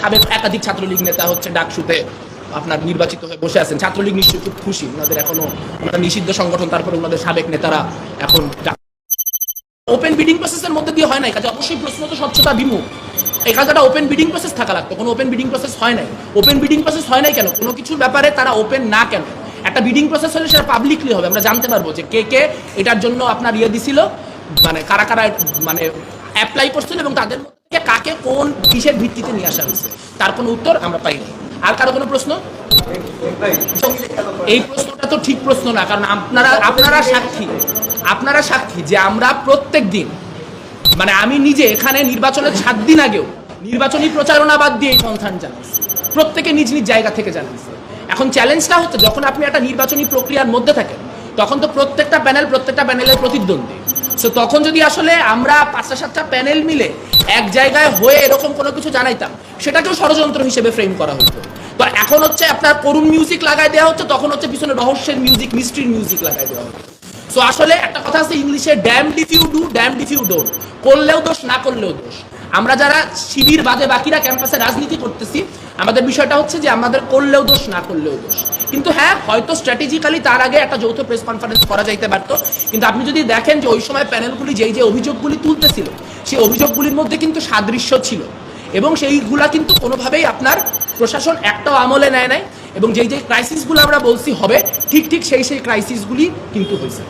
সাবেক একাধিক ছাত্রলীগ নেতা হচ্ছে ডাকসুতে আপনার নির্বাচিত হয়ে বসে আছেন। ছাত্রলীগ নিশ্চয়ই খুব খুশি। ওনাদের এখনও ওনারা নিষিদ্ধ সংগঠন, তারপরে ওনাদের সাবেক নেতারা এখন ওপেন বিডিং প্রসেসের মধ্যে দিয়ে হয় নাই। কাজে অবশ্যই প্রশ্ন তো স্বচ্ছতা বিমুখ এই কাজটা ওপেন বিডিং প্রসেস থাকা লাগতো কোনো ওপেন বিডিং প্রসেস হয় নাই। ওপেন বিডিং প্রসেস হয় নাই কেন? কোনো কিছুর ব্যাপারে তারা ওপেন না কেন? একটা বিডিং প্রসেস হলে সেটা পাবলিকলি হবে। আমরা জানতে পারব যে কে কে এটার জন্য আপনার ইয়ে দিছিল। মানে কারা কারা মানে অ্যাপ্লাই করছিল এবং তাদের কাকে কোন কিসের ভিত্তিতে নিয়ে আসা হয়েছে, তার কোনো উত্তর আমরা পাইনি। আর কারও কোনো প্রশ্ন? এই প্রশ্নটা তো ঠিক প্রশ্ন না, কারণ আপনারা আপনারা সাক্ষী। আপনারা সাক্ষী যে আমরা প্রত্যেক দিন মানে আমি নিজে এখানে নির্বাচনের সাত দিন আগেও নির্বাচনী প্রচারণা বাদ দিয়ে এই সন্ধান জানাইছি। প্রত্যেকে নিজ নিজ জায়গা থেকে জানাইছে। এখন চ্যালেঞ্জটা হচ্ছে, যখন আপনি একটা নির্বাচনী প্রক্রিয়ার মধ্যে থাকেন, তখন তো প্রত্যেকটা প্যানেল প্রত্যেকটা প্যানেলের প্রতিদ্বন্দ্বী। সো তখন যদি আসলে আমরা পাঁচটা সাতটা প্যানেল মিলে এক জায়গায় হয়ে এরকম কোনো কিছু জানাইতাম, সেটাকেও ষড়যন্ত্র হিসেবে ফ্রেম করা হতো তো এখন হচ্ছে আপনার করুণ মিউজিক লাগাই দেওয়া হচ্ছে, তখন হচ্ছে পিছনে রহস্যের মিউজিক মিস্ট্রির মিউজিক লাগাই দেওয়া হচ্ছে। সো আসলে একটা কথা আছে ইংলিশে damned if you do damned if you don't করলেও দোষ, না করলেও দোষ। আমরা যারা শিবির বাদে বাকিরা ক্যাম্পাসে রাজনীতি করতেছি, আমাদের বিষয়টা হচ্ছে যে আমাদের করলেও দোষ, না করলেও দোষ। কিন্তু হ্যাঁ হয়তো স্ট্র্যাটেজিক্যালি তার আগে একটা যৌথ প্রেস কনফারেন্স করা যাইতে পারতো। কিন্তু আপনি যদি দেখেন যে ওই সময় প্যানেলগুলি যেই যে অভিযোগগুলি তুলতেছিল, সেই অভিযোগগুলির মধ্যে কিন্তু সাদৃশ্য ছিল। এবং সেইগুলা কিন্তু কোনোভাবেই আপনার প্রশাসন একটাও আমলে নেয় নাই। এবং যেই যে ক্রাইসিসগুলো আমরা বলছি হবে, ঠিক ঠিক সেই সেই ক্রাইসিসগুলি কিন্তু হয়েছে।